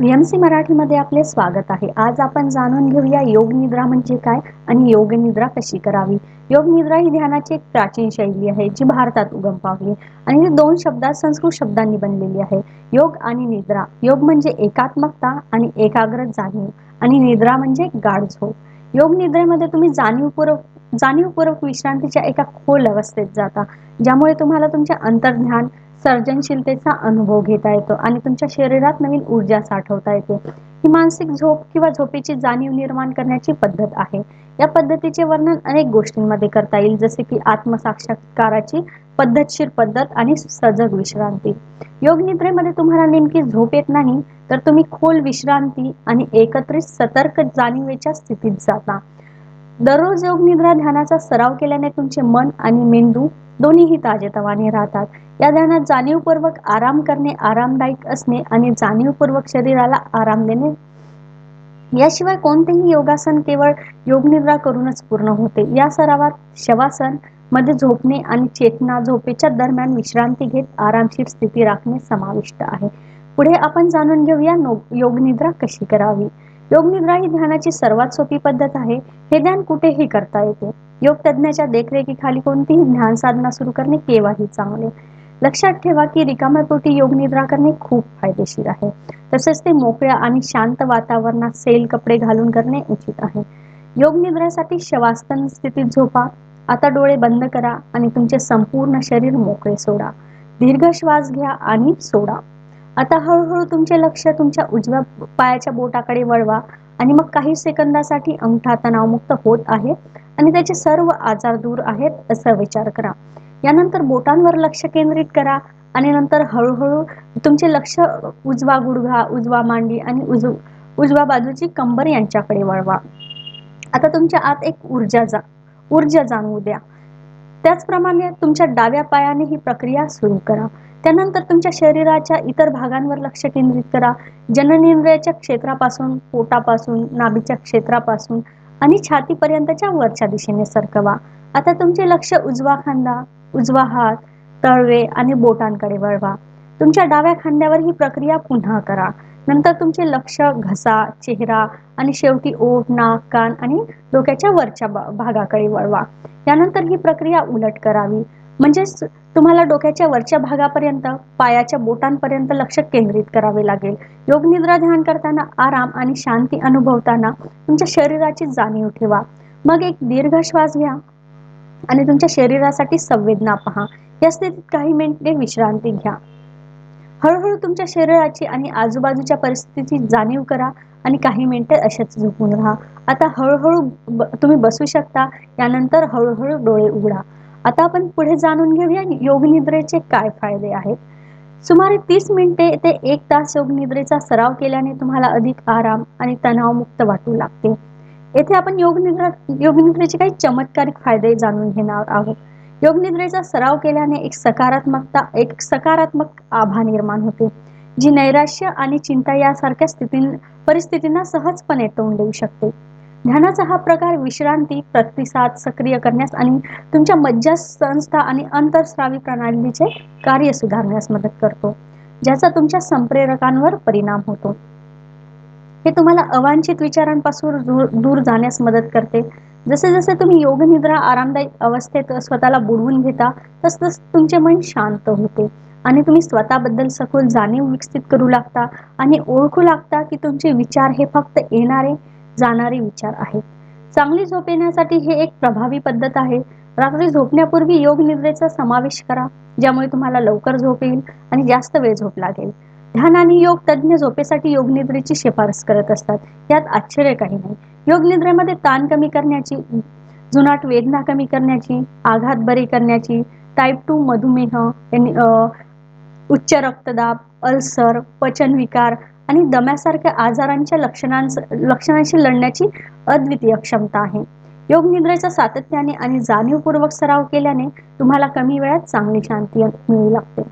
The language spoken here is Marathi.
व्हीएमसी मराठीमध्ये आपले स्वागत आहे. आज आपण जाणून घेऊया योग निद्रा म्हणजे काय आणि योग निद्रा कशी करावी? योग निद्रा ही ध्यानाची एक प्राचीन शैली आहे जी भारतात उगम पावली आणि ही दोन शब्दात संस्कृत शब्दांनी बनलेली आहे. योग आणि निद्रा. योग म्हणजे एकात्मकता आणि एकाग्र जाणीव आणि निद्रा म्हणजे गाढ झोप. योग निद्रेमध्ये तुम्ही जाणीवपूर्वक जाणीवपूर्वक विश्रांतीच्या एका खोल अवस्थेत जाता ज्यामुळे तुम्हाला तुमच्या अंतर्ध्यान सर्जनशीलतेचा अनुभव घेता येतो आणि तुमच्या शरीरात नवीन ऊर्जा साठवता येते. ही मानसिक झोप किंवा झोपेची जाणीव निर्माण करण्याची पद्धत आहे. या पद्धतीचे वर्णन अनेक गोष्टींमध्ये करता येईल जसे की आत्मसाक्षात्काराची पद्धतशीर पद्धत आणि सजग विश्रांती. योग निद्रेमध्ये तुम्हाला नेमकी झोप येत नाही तर तुम्ही खोल विश्रांती आणि एकत्रित सतर्क जाणीवेच्या स्थितीत जाता. दररोज योग निद्रा ध्यानाचा सराव केल्याने तुमचे मन आणि मेंदू दोन्हीही ताजेतवाने राहतात. या ध्यानात जाणीवपूर्वक आराम करणे आरामदायक असणे आणि जाणीवपूर्वक शरीराला आराम देणे. याशिवाय कोणतेही योगासन केवळ योगनिद्रा करूनच पूर्ण होते. या सरावात शवासनमध्ये झोपणे आणि चेतना झोपेच्या दरम्यान विश्रांती घेत आरामशीर स्थिती राखणे समाविष्ट आहे. पुढे आपण जाणून घेऊया योगनिद्रा कशी करावी? योगनिद्रा ही ध्यानाची सर्वात सोपी पद्धत आहे. हे ध्यान कुठेही करता येते. योग तज्ञाच्या देखरेखीखाली कोणतीही ध्यान साधना सुरू करणे केव्हाही चांगले. लक्षात ठेवा की रिकाम्या पोटी योग निद्रा करणे खूप फायदेशीर आहे. तसेच ते मोकळ्या आणि शांत वातावरणात सेल कपडे घालून करणे उचित आहे. योग निद्रासाठी शवास्तन स्थितीत झोपा आता डोळे बंद करा आणि तुमचे संपूर्ण शरीर मोकळे सोडा. दीर्घ श्वास घ्या आणि सोडा. आता हळूहळू तुमचे लक्ष तुमच्या उजव्या पायाच्या बोटाकडे वळवा आणि मग काही सेकंदासाठी अंगठा तणावमुक्त होत आहे आणि त्याचे सर्व आजार दूर आहेत असा विचार करा. यानंतर बोटांवर लक्ष केंद्रित करा आणि नंतर हळूहळू तुमचे लक्ष उजवा गुडघा उजवा मांडी आणि उज उजव्या बाजूची कंबर यांच्याकडे वळवा. आता तुमच्या आत एक ऊर्जा जा ऊर्जा जाणवू द्या. त्याचप्रमाणे तुमच्या डाव्या पायाने ही प्रक्रिया सुरू करा. त्यानंतर तुमच्या शरीराच्या इतर भागांवर लक्ष केंद्रित करा. जननेंद्रियाच्या क्षेत्रापासून पोटापासून नाभीच्या क्षेत्रापासून आणि छातीपर्यंतच्या वरच्या दिशेने सरकवा. आता तुमचे लक्ष उजवा खांदा उजवा हात तळवे आणि बोटांकडे वळवा. तुमच्या डाव्या खांद्यावर ही प्रक्रिया पुन्हा करा. नंतर तुमचे लक्ष घसा चेहरा आणि शेवटी ओठ नाक कान आणि डोक्याच्या वरच्या भागाकडे वळवा. यानंतर ही प्रक्रिया उलट करावी. म्हणजेच तुम्हाला डोक्याच्या वरच्या भागापर्यंत पायाच्या बोटांपर्यंत लक्ष केंद्रित करावे लागेल. योगनिद्रा ध्यान करताना आराम आणि शांती अनुभवताना तुमच्या शरीराची जाणीव ठेवा. मग एक दीर्घ श्वास घ्या. आणि तुमच्या शरीरासाठी संवेदना पहा. या स्थितीत काही मिनिटे विश्रांती घ्या. हळूहळू तुमच्या शरीराची आणि आजूबाजूच्या परिस्थितीची जाणीव करा आणि काही मिनिटे असेच झोपून राहा. आता हळूहळू तुम्ही बसू शकता. यानंतर हळूहळू डोळे उघडा. आता आपण पुढे जाणून घेऊया योग निद्रेचे काय फायदे आहेत. सुमारे तीस मिनिटे ते एक तास योग निद्रेचा सराव केल्याने तुम्हाला अधिक आराम आणि तणावमुक्त वाटू लागते. येथे आपण योग निद्रा योग निद्रेचे काही चमत्कारिक फायदे जाणून घेणार आहोत. योग निद्रेचा सराव केल्याने एक सकारात्मकता एक सकारात्मक आभा निर्माण होते जी नैराश्य आणि चिंता यासारख्या स्थिती परिस्थितींना सहजपणे तोंड देऊ शकते. ध्यानाचा हा प्रकार विश्रांती प्रतिसाद सक्रिय करण्यास आणि तुमच्या मज्जा संस्था आणि अंतरस्रावी प्रणालीचे कार्य सुधारण्यास मदत करतो ज्याचा तुमच्या संप्रेरकांवर परिणाम होतो. हे तुम्हाला अवांछित विचारांपासून दूर जाण्यास मदत करते. जसे जसे तुम्ही योग निद्रा आरामदायी अवस्थेत स्वतःला बुडवून घेता तस तस तुमचे मन शांत होते. आणि तुम्ही स्वतःबद्दल सखोल जाणीव विकसित करू लागता आणि ओळखू लागता की तुमचे विचार हे फक्त येणारे जाणारे विचार आहेत. चांगली झोप येण्यासाठी हे एक प्रभावी पद्धत आहे. रात्री झोपण्यापूर्वी योग निद्रेचा समावेश करा ज्यामुळे तुम्हाला लवकर झोप येईल आणि जास्त वेळ झोप लागेल. ध्यान आणि योग तज्ज्ञ झोपेसाठी योग निद्रेची शिफारस करत असतात. यात आश्चर्य काही नाही. योग निद्रेमध्ये ताण कमी करण्याची जुनाट वेदना कमी करण्याची आघात बरे करण्याची टाईप टू मधुमेह उच्च रक्तदाब अल्सर पचनविकार आणि दम्यासारख्या आजारांच्या लक्षणांच लक्षणांशी लढण्याची अद्वितीय क्षमता आहे. योग निद्रेचा सातत्याने आणि जाणीवपूर्वक सराव केल्याने तुम्हाला कमी वेळात चांगली शांती मिळू लागते.